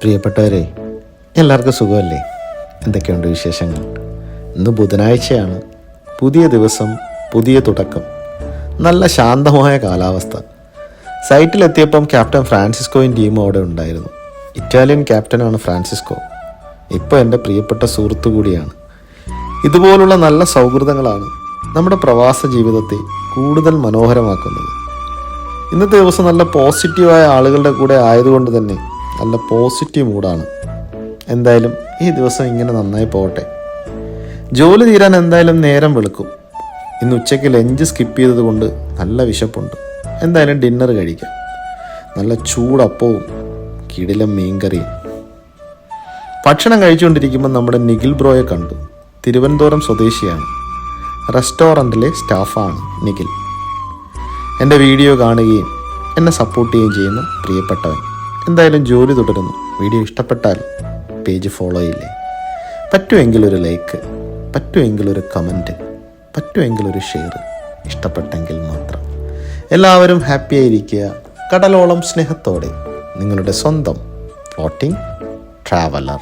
പ്രിയപ്പെട്ടവരെ എല്ലാവർക്കും സുഖമല്ലേ? എന്തൊക്കെയുണ്ട് വിശേഷങ്ങൾ? ഇന്ന് ബുധനാഴ്ചയാണ്. പുതിയ ദിവസം പുതിയ തുടക്കം. നല്ല ശാന്തമായ കാലാവസ്ഥ. സൈറ്റിലെത്തിയപ്പം ക്യാപ്റ്റൻ ഫ്രാൻസിസ്കോയും ടീമും അവിടെ ഉണ്ടായിരുന്നു. ഇറ്റാലിയൻ ക്യാപ്റ്റനാണ് ഫ്രാൻസിസ്കോ. ഇപ്പോൾ എന്റെ പ്രിയപ്പെട്ട സുഹൃത്തു കൂടിയാണ്. ഇതുപോലുള്ള നല്ല സൗഹൃദങ്ങളാണ് നമ്മുടെ പ്രവാസ ജീവിതത്തെ കൂടുതൽ മനോഹരമാക്കുന്നത്. ഇന്നത്തെ ദിവസം നല്ല പോസിറ്റീവായ ആളുകളുടെ കൂടെ ആയതുകൊണ്ട് തന്നെ നല്ല പോസിറ്റീവ് മൂഡാണ് എന്തായാലും ഈ ദിവസം ഇങ്ങനെ നന്നായി പോകട്ടെ. ജോലി തീരാൻ എന്തായാലും നേരം വെളുക്കും. ഇന്ന് ഉച്ചയ്ക്ക് ലഞ്ച് സ്കിപ്പ് ചെയ്തതുകൊണ്ട് നല്ല വിശപ്പുണ്ട്. എന്തായാലും ഡിന്നർ കഴിക്കാം. നല്ല ചൂടപ്പവും കിടിലം മീൻകറിയും. ഭക്ഷണം കഴിച്ചുകൊണ്ടിരിക്കുമ്പോൾ നമ്മുടെ നിഖിൽ ബ്രോയെ കണ്ടു. തിരുവനന്തപുരം സ്വദേശിയാണ്. റെസ്റ്റോറന്റിലെ സ്റ്റാഫാണ് നിഖിൽ. എന്റെ വീഡിയോ കാണുകയും എന്നെ സപ്പോർട്ട് ചെയ്യുകയും ചെയ്യുന്ന പ്രിയപ്പെട്ടവൻ. എന്തായാലും ജോലി തുടരുന്നു. വീഡിയോ ഇഷ്ടപ്പെട്ടാൽ പേജ് ഫോളോ ചെയ്യില്ലേ? പറ്റുമെങ്കിൽ ഒരു ലൈക്ക് പറ്റുമെങ്കിൽ ഒരു കമന്റ് പറ്റുമെങ്കിൽ ഒരു ഷെയർ ഇഷ്ടപ്പെട്ടെങ്കിൽ മാത്രം. എല്ലാവരും ഹാപ്പി ആയിരിക്കുക. കടലോളം സ്നേഹത്തോടെ നിങ്ങളുടെ സ്വന്തം ഫ്ലോട്ടിംഗ് ട്രാവലർ.